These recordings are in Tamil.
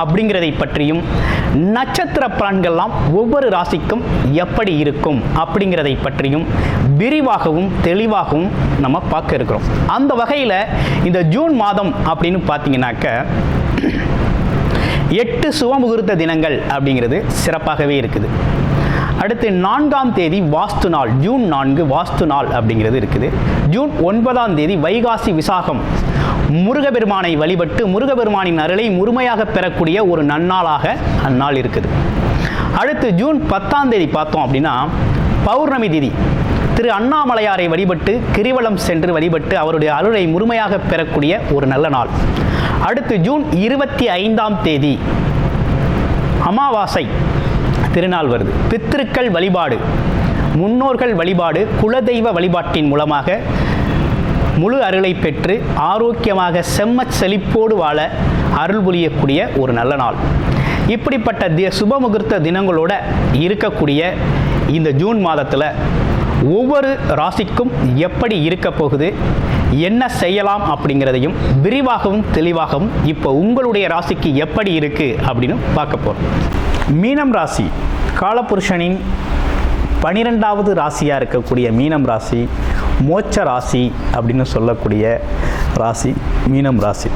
அப்படிங்கிறதை பற்றியும் நட்சத்திர பலன்கள்லாம் ஒவ்வொரு ராசிக்கும் எப்படி இருக்கும் அப்படிங்கிறதை பற்றியும் விரிவாகவும் தெளிவாகவும் நம்ம பார்க்க இருக்கிறோம். அந்த வகையில் இந்த ஜூன் மாதம் அப்படின்னு பார்த்தீங்கன்னாக்க எட்டு சுபமுகூர்த்த தினங்கள் அப்படிங்கிறது சிறப்பாகவே இருக்குது. அடுத்து நான்காம் தேதி வாஸ்து நாள். ஜூன் நான்கு வாஸ்து நாள் அப்படிங்கிறது இருக்குது. ஜூன் ஒன்பதாம் தேதி வைகாசி விசாகம். முருகபெருமானை வழிபட்டு முருகபெருமானின் அருளை முழுமையாக பெறக்கூடிய ஒரு நன்னாளாக அந்நாள் இருக்குது. அடுத்து ஜூன் பத்தாம் தேதி பார்த்தோம் அப்படின்னா பௌர்ணமி திதி. திரு அண்ணாமலையாரை வழிபட்டு கிரிவலம் சென்று வழிபட்டு அவருடைய அருளை முழுமையாக பெறக்கூடிய ஒரு நல்ல நாள். அடுத்து ஜூன் இருபத்தி ஐந்தாம் தேதி அமாவாசை. திருநாள் வருது. பித்திருக்கள் வழிபாடு முன்னோர்கள் வழிபாடு குலதெய்வ வழிபாட்டின் மூலமாக முழு அருளை பெற்று ஆரோக்கியமாக செம்மச் செழிப்போடு வாழ அருள் புரியக்கூடிய ஒரு நல்ல நாள். இப்படிப்பட்ட தி சுபமுகூர்த்த தினங்களோட இருக்கக்கூடிய இந்த ஜூன் மாதத்தில் ஒவ்வொரு ராசிக்கும் எப்படி இருக்க போகுது என்ன செய்யலாம் அப்படிங்கிறதையும் விரிவாகவும் தெளிவாகவும் இப்போ உங்களுடைய ராசிக்கு எப்படி இருக்குது அப்படின்னு பார்க்க போகிறோம் மீனம் ராசி. காலபுருஷனின் பனிரெண்டாவது ராசியாக இருக்கக்கூடிய மீனம் ராசி மோட்ச ராசி அப்படின்னு சொல்லக்கூடிய ராசி மீனம் ராசி.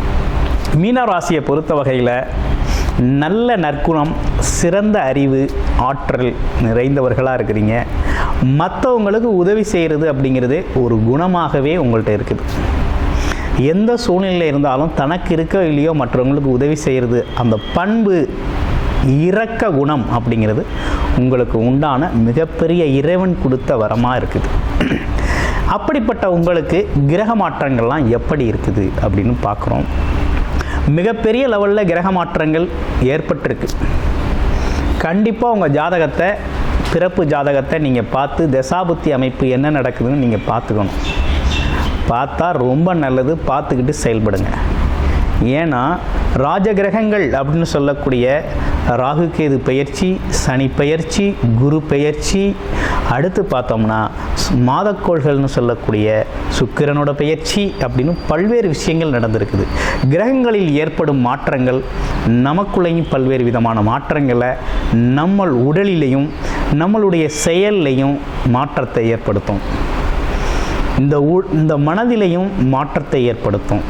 மீன ராசியை பொறுத்த வகையில் நல்ல நற்குணம் சிறந்த அறிவு ஆற்றல் நிறைந்தவர்களாக இருக்கிறீங்க. மற்றவங்களுக்கு உதவி செய்கிறது அப்படிங்கிறது ஒரு குணமாகவே உங்கள்கிட்ட இருக்குது. எந்த சூழ்நிலையில் இருந்தாலும் தனக்கு இருக்கோ இல்லையோ மற்றவங்களுக்கு உதவி செய்கிறது அந்த பண்பு இரக்க குணம் அப்படிங்கிறது உங்களுக்கு உண்டான மிகப்பெரிய இறைவன் கொடுத்த வரமாக இருக்குது. அப்படிப்பட்ட உங்களுக்கு கிரக மாற்றங்கள்லாம் எப்படி இருக்குது அப்படின்னு பார்க்குறோம். மிகப்பெரிய லெவலில் கிரக மாற்றங்கள் ஏற்பட்டிருக்கு. கண்டிப்பாக உங்கள் ஜாதகத்தை பிறப்பு ஜாதகத்தை நீங்கள் பார்த்து தசாபுத்தி அமைப்பு என்ன நடக்குதுன்னு நீங்கள் பார்த்துக்கணும். பார்த்தா ரொம்ப நல்லது பார்த்துக்கிட்டு செயல்படுங்க. ஏன்னா ராஜகிரகங்கள் அப்படின்னு சொல்லக்கூடிய ராகுகேது பெயர்ச்சி சனி பெயர்ச்சி குரு பெயர்ச்சி. அடுத்து பார்த்தோம்னா மாதக்கோள்கள்னு சொல்லக்கூடிய சுக்கிரனோட பெயர்ச்சி அப்படின்னு பல்வேறு விஷயங்கள் நடந்திருக்குது. கிரகங்களில் ஏற்படும் மாற்றங்கள் நமக்குள்ளேயும் பல்வேறு விதமான மாற்றங்களை நம்ம உடலிலையும் நம்மளுடைய செயல்லையும் மாற்றத்தை ஏற்படுத்தும். இந்த உ- இந்த மனதிலையும் மாற்றத்தை ஏற்படுத்தும்.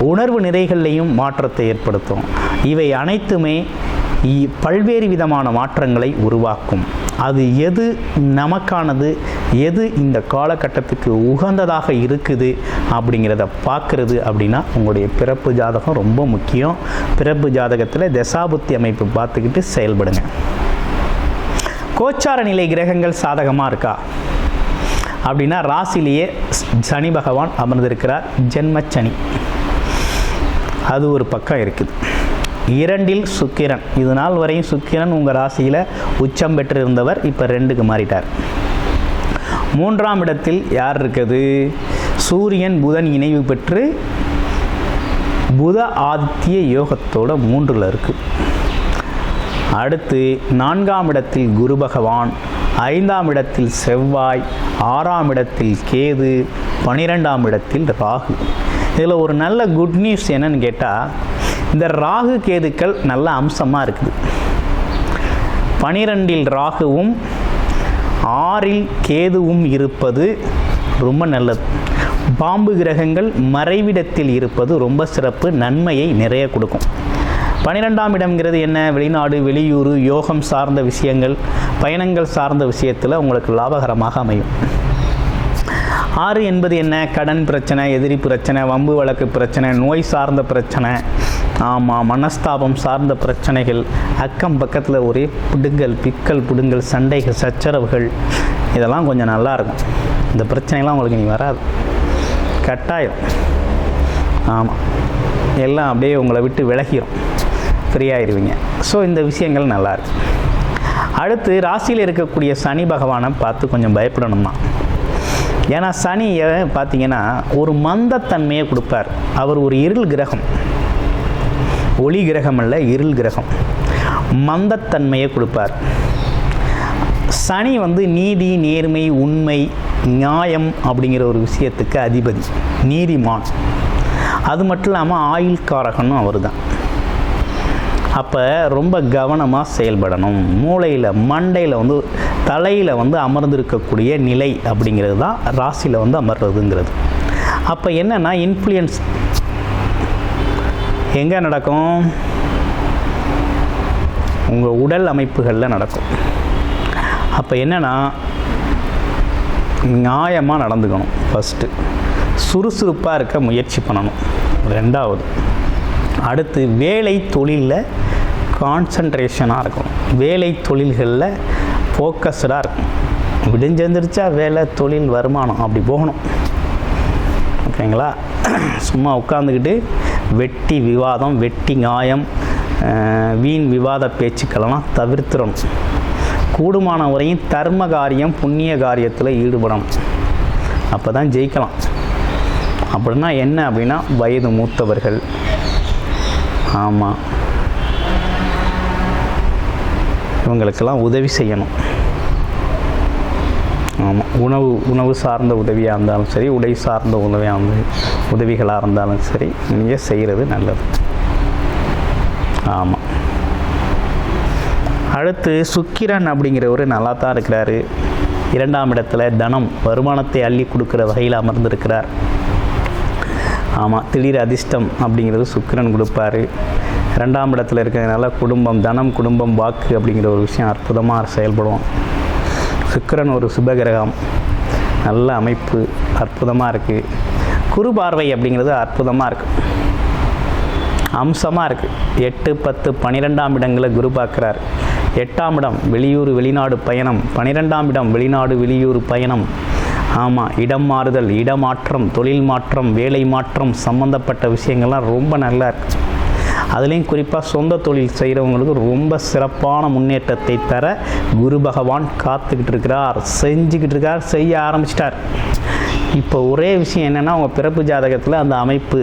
உணர்வு நிறைகள்லையும் மாற்றத்தை ஏற்படுத்தும். இவை அனைத்துமே பல்வேறு விதமான மாற்றங்களை உருவாக்கும். அது எது நமக்கானது எது இந்த காலகட்டத்துக்கு உகந்ததாக இருக்குது அப்படிங்கிறத பார்க்குறது அப்படின்னா உங்களுடைய பிறப்பு ஜாதகம் ரொம்ப முக்கியம். பிறப்பு ஜாதகத்தில் தசாபுத்தி அமைப்பு பார்த்துக்கிட்டு செயல்படுங்க. கோச்சார நிலை கிரகங்கள் சாதகமாக இருக்கா? அப்படின்னா ராசிலேயே சனி பகவான் அமர்ந்திருக்கிறார். ஜென்மச்சனி. அது ஒரு பக்கம் இருக்குது. இரண்டில் சுக்கிரன். இது நாள் வரையும் சுக்கிரன் உங்கள் ராசியில் உச்சம் பெற்றிருந்தவர் இப்போ ரெண்டுக்கு மாறிட்டார். மூன்றாம் இடத்தில் யார் இருக்குது? சூரியன் புதன் இணைவு பெற்று புத ஆதித்ய யோகத்தோட மூன்றில் இருக்குது அடுத்து நான்காம் இடத்தில் குரு பகவான் ஐந்தாம் இடத்தில் செவ்வாய் ஆறாம் இடத்தில் கேது பனிரெண்டாம் இடத்தில் ராகு. இதில் ஒரு நல்ல குட் நியூஸ் என்னன்னு கேட்டால் இந்த ராகு கேதுக்கள் நல்ல அம்சமாக இருக்குது. பனிரெண்டில் ராகுவும் ஆறில் கேதுவும் இருப்பது ரொம்ப நல்லது. பாம்பு கிரகங்கள் மறைவிடத்தில் இருப்பது ரொம்ப சிறப்பு நன்மையை நிறைய கொடுக்கும். பனிரெண்டாம் இடம்ங்கிறது என்ன? வெளிநாடு வெளியூர் யோகம் சார்ந்த விஷயங்கள் பயணங்கள் சார்ந்த விஷயத்தில் உங்களுக்கு லாபகரமாக அமையும். ஆறு என்பது என்ன? கடன் பிரச்சனை எதிரி பிரச்சனை வம்பு வழக்கு பிரச்சனை நோய் சார்ந்த பிரச்சனை ஆமாம் மனஸ்தாபம் சார்ந்த பிரச்சனைகள் அக்கம் பக்கத்தில் ஒரே பிடுங்கல் பிக்கல் பிடுங்கல் சண்டைகள் சச்சரவுகள் இதெல்லாம் கொஞ்சம் நல்லா இருக்கும். இந்த பிரச்சனைலாம் உங்களுக்கு நீ வராது. கட்டாயம். ஆமாம் எல்லாம் அப்படியே உங்களை விட்டு விலகிடும் ஃப்ரீயாயிருவீங்க ஸோ இந்த விஷயங்கள் நல்லாயிருக்கு அடுத்து ராசியில் இருக்கக்கூடிய சனி பகவானை பார்த்து கொஞ்சம் பயப்படணுமா? ஏன்னா சனி பார்த்தீங்கன்னா ஒரு மந்தத்தன்மையை கொடுப்பார். அவர் ஒரு இருள் கிரகம். ஒளி கிரகம் அல்ல இருள் கிரகம். மந்தத்தன்மையை கொடுப்பார். சனி வந்து நீதி நேர்மை உண்மை நியாயம் அப்படிங்கிற ஒரு விஷயத்துக்கு அதிபதி நீதிமான். அது மட்டும் இல்லாமல் ஆயுள் காரகனும் அவர் தான் அப்போ ரொம்ப கவனமாக செயல்படணும். மூளையில் மண்டையில் வந்து தலையில் வந்து அமர்ந்திருக்கக்கூடிய நிலை அப்படிங்கிறது தான் ராசியில் வந்து அமர்றதுங்கிறது. அப்போ என்னென்னா இன்ஃப்ளூயன்ஸ் எங்கே நடக்கும்? உங்கள் உடல் அமைப்புகளில் நடக்கும். அப்போ என்னென்னா நியாயமாக நடந்துக்கணும் ஃபஸ்ட்டு சுறுசுறுப்பாக இருக்க முயற்சி பண்ணணும். ரெண்டாவது அடுத்து வேலை தொழிலில் கான்சன்ட்ரேஷனாக இருக்கணும். வேலை தொழில்களில் ஃபோக்கஸ்டாக இருக்கும் விடிஞ்செந்திரிச்சா வேலை தொழில் வருமானம் அப்படி போகணும். ஓகேங்களா? சும்மா உட்காந்துக்கிட்டு வெட்டி விவாதம் வெட்டி நியாயம் வீண் விவாத பேச்சுக்களெல்லாம் தவிர்த்துடணும். கூடுமான வரையும் தர்ம காரியம் புண்ணிய காரியத்தில் ஈடுபடணும். அப்போ தான் ஜெயிக்கலாம். அப்படின்னா என்ன அப்படின்னா வயது மூத்தவர்கள். ஆமாம் இவங்களுக்கெல்லாம் உதவி செய்யணும். உணவு உணவு சார்ந்த உதவியாக இருந்தாலும் சரி உடை சார்ந்த உதவியாக இருந்து உதவிகளாக இருந்தாலும் சரி நீங்கள் செய்கிறது நல்லது. ஆமாம் அடுத்து சுக்கிரன் அப்படிங்கிறவர் நல்லா தான் இருக்கிறாரு. இரண்டாம் இடத்துல தனம் வருமானத்தை அள்ளி கொடுக்குற வகையில் அமர்ந்திருக்கிறார். ஆமாம் திடீர் அதிர்ஷ்டம் அப்படிங்கிறது சுக்கிரன் கொடுப்பாரு. ரெண்டாம் இடத்துல இருக்கிறதுனால குடும்பம் தனம் குடும்பம் வாக்கு அப்படிங்கிற ஒரு விஷயம் அற்புதமாக செயல்படும் சுக்கிரன் ஒரு சுபகிரகம். நல்ல அமைப்பு அற்புதமாக இருக்குது குரு பார்வை அப்படிங்கிறது அற்புதமாக இருக்குது அம்சமாக இருக்குது எட்டு பத்து பன்னிரெண்டாம் இடங்களை குரு பார்க்குறார். எட்டாம் இடம் வெளியூர் வெளிநாடு பயணம். பன்னிரெண்டாம் இடம் வெளிநாடு வெளியூர் பயணம். ஆமாம் இடம் மாறுதல் இடமாற்றம் தொழில் மாற்றம் வேலை மாற்றம் சம்மந்தப்பட்ட விஷயங்கள்லாம் ரொம்ப நல்லா இருக்குது அதுலேயும் குறிப்பாக சொந்த தொழில் செய்கிறவங்களுக்கு ரொம்ப சிறப்பான முன்னேற்றத்தை தர குரு பகவான் காத்துக்கிட்டு இருக்கிறார் செஞ்சுக்கிட்டு இருக்கார் செய்ய ஆரம்பிச்சிட்டார். இப்போ ஒரே விஷயம் என்னென்னா அவங்க பிறப்பு ஜாதகத்தில் அந்த அமைப்பு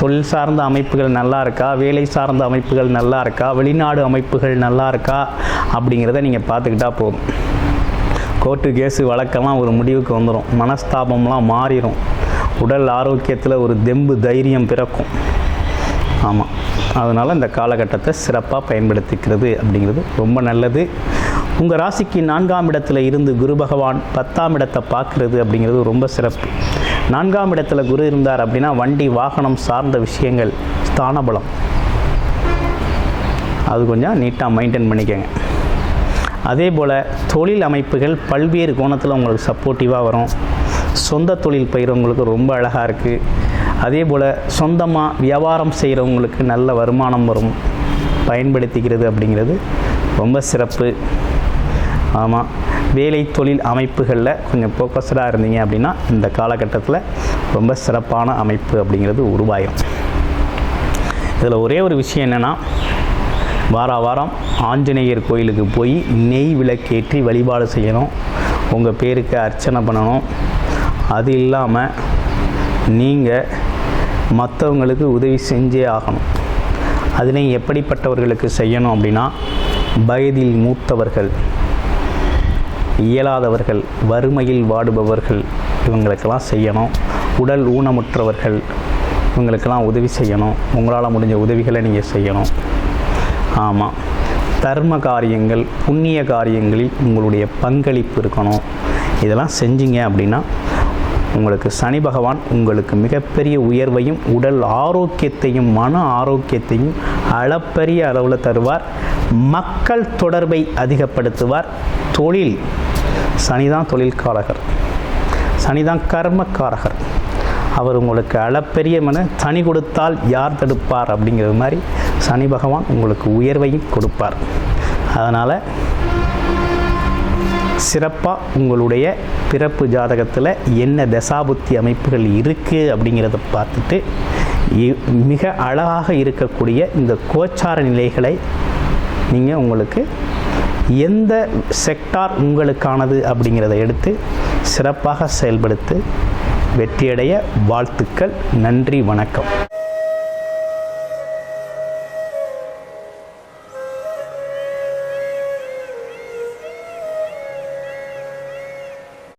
தொழில் சார்ந்த அமைப்புகள் நல்லா இருக்கா வேலை சார்ந்த அமைப்புகள் நல்லா இருக்கா வெளிநாடு அமைப்புகள் நல்லா இருக்கா அப்படிங்கிறத நீங்கள் பார்த்துக்கிட்டா போதும். கோர்ட்டு கேஸு வழக்கெல்லாம் ஒரு முடிவுக்கு வந்துடும் மனஸ்தாபம்லாம் மாறிடும் உடல் ஆரோக்கியத்தில் ஒரு தெம்பு தைரியம் பிறக்கும். ஆமாம் அதனால் இந்த காலகட்டத்தை சிறப்பாக பயன்படுத்திக்கிறது அப்படிங்கிறது ரொம்ப நல்லது. உங்கள் ராசிக்கு நான்காம் இடத்துல இருந்து குரு பகவான் பத்தாம் இடத்தை பார்க்குறது அப்படிங்கிறது ரொம்ப சிறப்பு. நான்காம் இடத்துல குரு இருந்தார் அப்படின்னா வண்டி வாகனம் சார்ந்த விஷயங்கள் ஸ்தானபலம். அது கொஞ்சம் நீட்டாக மெயின்டைன் பண்ணிக்கோங்க. அதே போல் தொழில் அமைப்புகள் பல்வேறு கோணத்தில் உங்களுக்கு சப்போர்ட்டிவாக வரும். சொந்த தொழில் பயிரவங்களுக்கு ரொம்ப அழகாக இருக்குது அதே போல் சொந்தமாக வியாபாரம் செய்கிறவங்களுக்கு நல்ல வருமானம் வரும். பயன்படுத்திக்கிறது அப்படிங்கிறது ரொம்ப சிறப்பு. ஆமாம் வேலை தொழில் அமைப்புகளில் கொஞ்சம் ஃபோக்கஸ்டாக இருந்தீங்க அப்படின்னா இந்த காலகட்டத்தில் ரொம்ப சிறப்பான அமைப்பு அப்படிங்கிறது உருவாயம் இதில் ஒரே ஒரு விஷயம் என்னென்னா வார வாரம் ஆஞ்சநேயர் கோயிலுக்கு போய் நெய் விளக்கேற்றி வழிபாடு செய்யணும். உங்கள் பேருக்கு அர்ச்சனை பண்ணணும். அது இல்லாமல் நீங்கள் மற்றவங்களுக்கு உதவி செஞ்சே ஆகணும். அதனை எப்படிப்பட்டவர்களுக்கு செய்யணும் அப்படின்னா வயதில் மூத்தவர்கள் இயலாதவர்கள் வறுமையில் வாடுபவர்கள் இவங்களுக்கெல்லாம் செய்யணும். உடல் ஊனமுற்றவர்கள் இவங்களுக்கெல்லாம் உதவி செய்யணும். உங்களால் முடிஞ்ச உதவிகளை நீங்கள் செய்யணும். ஆமாம் தர்ம காரியங்கள் புண்ணிய காரியங்களில் உங்களுடைய பங்களிப்பு இருக்கணும். இதெல்லாம் செஞ்சீங்க அப்படின்னா உங்களுக்கு சனி பகவான் உங்களுக்கு மிகப்பெரிய உயர்வையும் உடல் ஆரோக்கியத்தையும் மன ஆரோக்கியத்தையும் அளப்பரிய அளவில் தருவார். மக்கள் தொடர்பை அதிகப்படுத்துவார். தொழில் சனிதான் தொழில்காரகர். சனிதான் கர்மக்காரகர். அவர் உங்களுக்கு அளப்பெரிய மன தனி கொடுத்தால் யார் தடுப்பார் அப்படிங்கிறது மாதிரி சனி பகவான் உங்களுக்கு உயர்வையும் கொடுப்பார். அதனால் சிறப்பாக உங்களுடைய பிறப்பு ஜாதகத்தில் என்ன தசாபுத்தி அமைப்புகள் இருக்குது அப்படிங்கிறத பார்த்துட்டு இ- மிக அழகாக இருக்கக்கூடிய இந்த கோச்சார நிலைகளை நீங்கள் உங்களுக்கு எந்த செக்டார் உங்களுக்கானது அப்படிங்கிறத எடுத்து சிறப்பாக செயல்படுத்து வெற்றியடைய வாழ்த்துக்கள். நன்றி வணக்கம்.